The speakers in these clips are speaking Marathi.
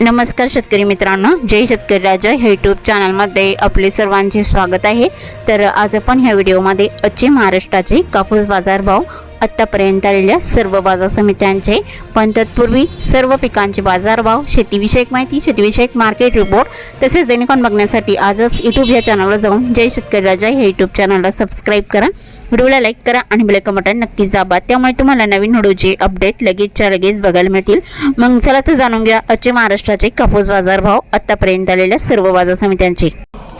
नमस्कार शेतकरी मित्रांनो जय शेतकरी राजा. हे यूट्यूब चॅनलमध्ये आपले सर्वांचे स्वागत आहे. तर आज आपण ह्या व्हिडिओमध्ये अच्छे महाराष्ट्राचे कापूस बाजारभाव आत्तापर्यंत आलेल्या सर्व बाजार समित्यांचे पण तत्पूर्वी सर्व पिकांचे बाजारभाव शेतीविषयक माहिती शेतीविषयक मार्केट रिपोर्ट तसेच दैनिकॉन बघण्यासाठी आजच यूट्यूब या चॅनलवर जाऊन जय शेतकरी राजा. हे यूट्यूब चॅनलला सबस्क्राईब करा. व्हिडिओला लाईक करा आणि बेल बटन नक्कीच दाबा. त्यामुळे तुम्हाला नवीन व्हिडिओचे अपडेट लगेचच्या लगेच बघायला मिळतील. मग चला तर जाणून घ्या आजचे महाराष्ट्राचे कापूस बाजारभाव आतापर्यंत आलेल्या सर्व बाजार समित्यांचे.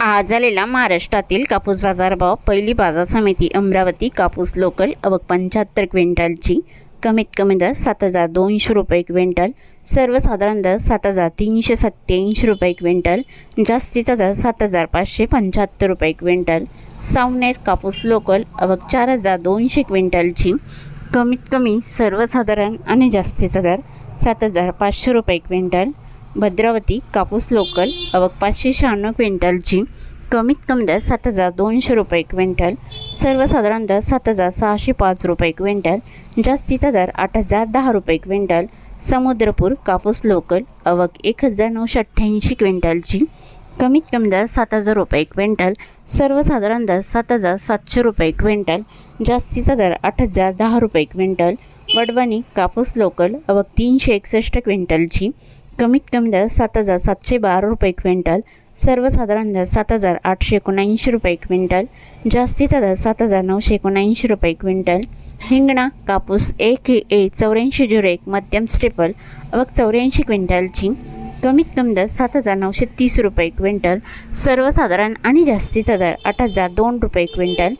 आज आलेला महाराष्ट्रातील कापूस बाजारभाव पहिली बाजार समिती अमरावती कापूस लोकल अवक पंच्याहत्तर क्विंटलची. कमीत कमी दर सात हजार दोनशे रुपये क्विंटल. सर्वसाधारण दर सात हजार तीनशे सत्त्याऐंशी रुपये क्विंटल. जास्तीचा दर सात हजार पाचशे पंच्याहत्तर रुपये क्विंटल. सावनेर कापूस लोकल अवघ चार हजार दोनशे क्विंटलची. कमीत कमी सर्वसाधारण आणि जास्तीचा दर सात हजार पाचशे रुपये क्विंटल. भद्रावती कापूस लोकल अवक पाचशे शहाण्णव क्विंटलची. कमीत कमी दर सात हजार दोनशे रुपये क्विंटल सर्वसाधारण दर सात हजार सहाशे पाच रुपये क्विंटल जास्तीचा दर आठ हजार दहा रुपये क्विंटल समुद्रपूर कापूस लोकल अवक एक हजार नऊशे अठ्ठ्याऐंशी क्विंटलची कमीत कमी दर सात हजार रुपये क्विंटल सर्वसाधारण दर सात हजार सातशे रुपये क्विंटल जास्तीचा दर आठ हजार दहा रुपये क्विंटल वडवणी कापूस लोकल अवक तीनशे एकसष्ट क्विंटलची कमीत कमी दर सात हजार सातशे बारा रुपये क्विंटल सर्वसाधारण दर सात हजार आठशे एकोणऐंशी रुपये क्विंटल जास्तीचा दर सात हजार नऊशे एकोणऐंशी रुपये क्विंटल. हिंगणा कापूस एक ए चौऱ्याऐंशी झिरो एक मध्यम स्टेपल अवक चौऱ्याऐंशी क्विंटलची कमीत कमी दर सात हजार नऊशे तीस रुपये क्विंटल. सर्वसाधारण आणि जास्तीचा दर आठ हजार दोन रुपये क्विंटल.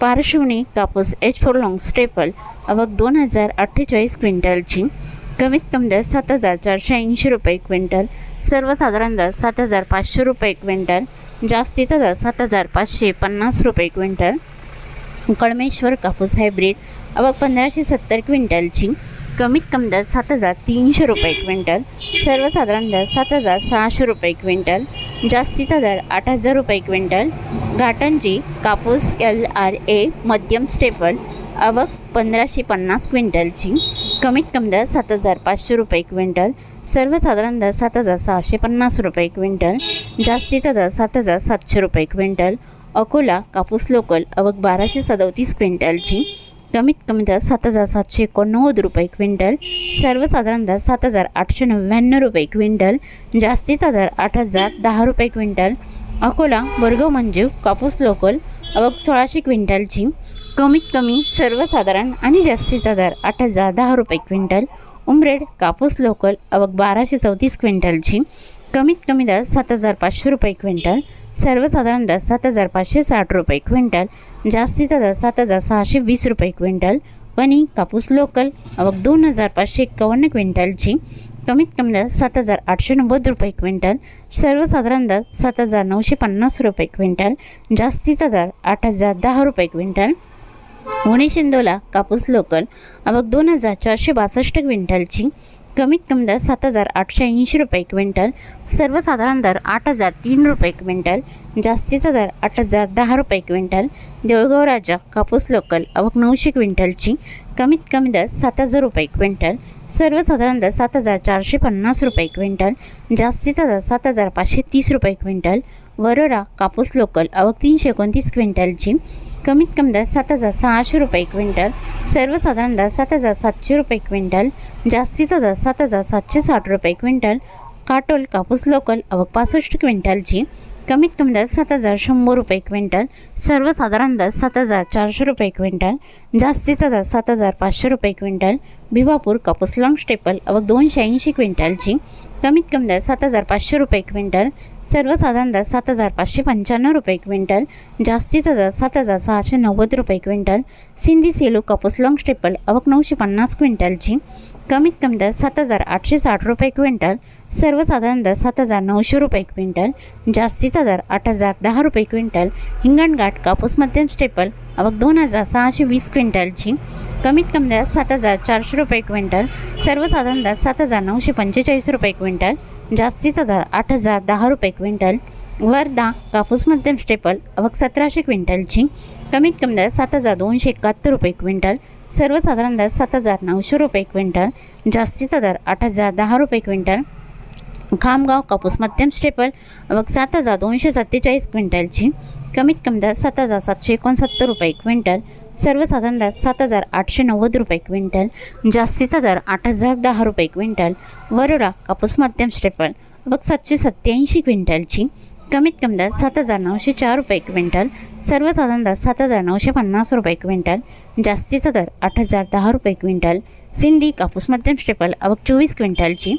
पार्श्वनी कापूस एच फोर लॉंग स्टेपल अवक दोन हजार अठ्ठेचाळीस क्विंटलची कमीत कमी दर सात हजार चारशे ऐंशी रुपये क्विंटल सर्वसाधारण दर सात हजार पाचशे रुपये क्विंटल जास्तीचा दर सात हजार पाचशे पन्नास रुपये क्विंटल. कळमेश्वर कापूस हायब्रिड अवक पंधराशे सत्तर क्विंटलची कमीत कमी दर सात हजार तीनशे रुपये क्विंटल सर्वसाधारण दर सात हजार सहाशे रुपये क्विंटल जास्तीचा दर आठ हजार रुपये क्विंटल. घाटंजी कापूस एल आर ए मध्यम स्टेपल अवक पंधराशे पन्नास क्विंटलची कमीत कमी दर सात हजार पाचशे रुपये क्विंटल सर्वसाधारण दर सात हजार सहाशे पन्नास रुपये क्विंटल जास्तीचा दर सात हजार सातशे रुपये क्विंटल अकोला कापूस लोकल अवक बाराशे सदोतीस क्विंटलची कमीत कमी दर सात हजार सातशे एकोणनव्वद रुपये क्विंटल सर्वसाधारण दर सात हजार आठशे नव्याण्णव रुपये क्विंटल जास्तीचा दर आठ हजार दहा रुपये क्विंटल अकोला वर्ग म्हणजे कापूस लोकल अवक सोळाशे क्विंटलची कमीत कमी सर्वसाधारण आणि जास्तीचा दर आठ हजार दहा रुपये क्विंटल उमरेड कापूस लोकल अवक बाराशे चौतीस क्विंटलची कमीत कमी दर सात हजार पाचशे रुपये क्विंटल सर्वसाधारण दर सात हजार पाचशे साठ रुपये क्विंटल जास्तीचा दर सात हजार सहाशे वीस रुपये क्विंटल वणी कापूस लोकल अवक दोन हजार पाचशे एक्कावन्न क्विंटलची कमीत कमी दर सात हजार आठशे नव्वद रुपये क्विंटल सर्वसाधारण दर सात हजार नऊशे पन्नास रुपये क्विंटल जास्तीचा दर आठ हजार दहा रुपये क्विंटल पुणे शिंदोला कापूस लोकल अवक दोन हजार चारशे बासष्ट क्विंटलची कमीत कमी दर सात हजार आठशे ऐंशी रुपये क्विंटल सर्वसाधारण दर आठ हजार तीन रुपये क्विंटल जास्तीचा दर आठ हजार दहा रुपये क्विंटल देऊळगाव राजा कापूस लोकल अवक नऊशे क्विंटलची कमीत कमी दर सात हजार रुपये क्विंटल सर्वसाधारण दर सात हजार चारशे पन्नास रुपये क्विंटल जास्तीचा दर सात हजार पाचशे तीस रुपये क्विंटल वरोरा कापूस लोकल अवक तीनशे एकोणतीस क्विंटलची कमीत कमी दर सात हजार सहाशे रुपये क्विंटल सर्वसाधारण दर सात हजार सातशे रुपये क्विंटल जास्तीचा दर सात हजार सातशे साठ रुपये क्विंटल काटोल कापूस लोकल अवक पासष्ट क्विंटलची कमीत कमी दर सात हजार शंभर रुपये क्विंटल सर्वसाधारण दर सात हजार चारशे रुपये क्विंटल जास्तीचा दर सात हजार पाचशे रुपये क्विंटल भिवापूर कापूस लॉंग स्टेपल अवक दोनशे ऐंशी क्विंटलची कमीत कमी दर सात हजार पाचशे रुपये क्विंटल सर्वसाधारण दर सात हजार पाचशे पंच्याण्णव रुपये क्विंटल जास्तीचा दर सात हजार सहाशे नव्वद रुपये क्विंटल सिंधी सेलू कापूस लॉंग स्टेपल अवक नऊशे पन्नास क्विंटलची कमीत कमी दर सात हजार आठशे साठ रुपये क्विंटल सर्वसाधारण दर सात हजार नऊशे रुपये क्विंटल जास्तीचा दर आठ हजार दहा रुपये क्विंटल हिंगणघाट कापूस मध्यम स्टेपल अवघ दोन हजार सहाशे वीस क्विंटलची कमीत कमी दर सात हजार चारशे रुपये क्विंटल सर्वसाधारण दर सात हजार नऊशे पंचेचाळीस रुपये क्विंटल जास्तीचा दर आठ हजार दहा रुपये क्विंटल वर्धा कापूस मध्यम स्टेपल अवघ सतराशे क्विंटलची कमीत कमी दर सात हजार दोनशे एकाहत्तर रुपये क्विंटल सर्वसाधारण दर सात हजार नऊशे रुपये क्विंटल जास्तीचा दर आठ हजार दहा रुपये क्विंटल. खामगाव कापूस मध्यम स्टेपल अवघ सात हजार दोनशे सत्तेचाळीस क्विंटलची कमीत कमी दर सात हजार सातशे एकोणसत्तर रुपये क्विंटल सर्वसाधारण दर सात हजार आठशे नव्वद रुपये क्विंटल जास्तीचा दर आठ हजार दहा रुपये क्विंटल. वरोडा कापूस मध्यम स्टेपल मग सातशे सत्त्याऐंशी क्विंटलची कमीत कमी दर सात हजार नऊशे चार रुपये क्विंटल सर्वसाधारण दर सात हजार नऊशे पन्नास रुपये क्विंटल जास्तीचा दर आठ हजार दहा रुपये क्विंटल सिंधी कापूस मध्यम स्टेपल अवक चोवीस क्विंटलची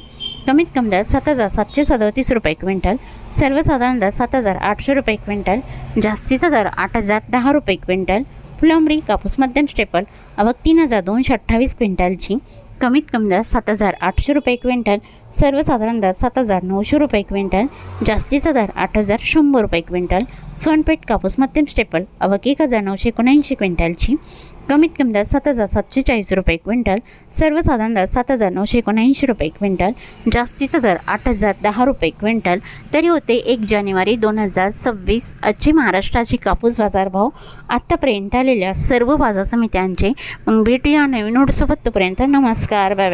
कमीत कमी दर सात हजार सातशे सदोतीस रुपये क्विंटल सर्वसाधारण दर सात हजार आठशे रुपये क्विंटल जास्तीचा दर आठ हजार दहा रुपये क्विंटल फुलंबरी कापूस मध्यम स्टेपल अवक तीन हजार दोनशे अठ्ठावीस क्विंटलची कमीत कमी दर सात हजार आठशे रुपये क्विंटल सर्वसाधारण दर सात हजार नऊशे रुपये क्विंटल जास्तीचा दर आठ हजार शंभर रुपये क्विंटल सोनपेठ कापूस मध्यम स्टेपल अवक एक हजार नऊशे एकोणऐंशी क्विंटलची कमीत कमी दर सात हजार सातशे चाळीस रुपये क्विंटल सर्वसाधारण दर सात हजार नऊशे एकोणऐंशी रुपये क्विंटल जास्तीचा दर आठ हजार दहा रुपये क्विंटल. तरी होते एक जानेवारी दोन हजार सव्वीस आजचे महाराष्ट्राचे कापूस बाजारभाव. आत्तापर्यंत आलेल्या सर्व बाजार समित्यांचे मग भेटूया नवीन नोटसोबत तोपर्यंत नमस्कार बाय बाय.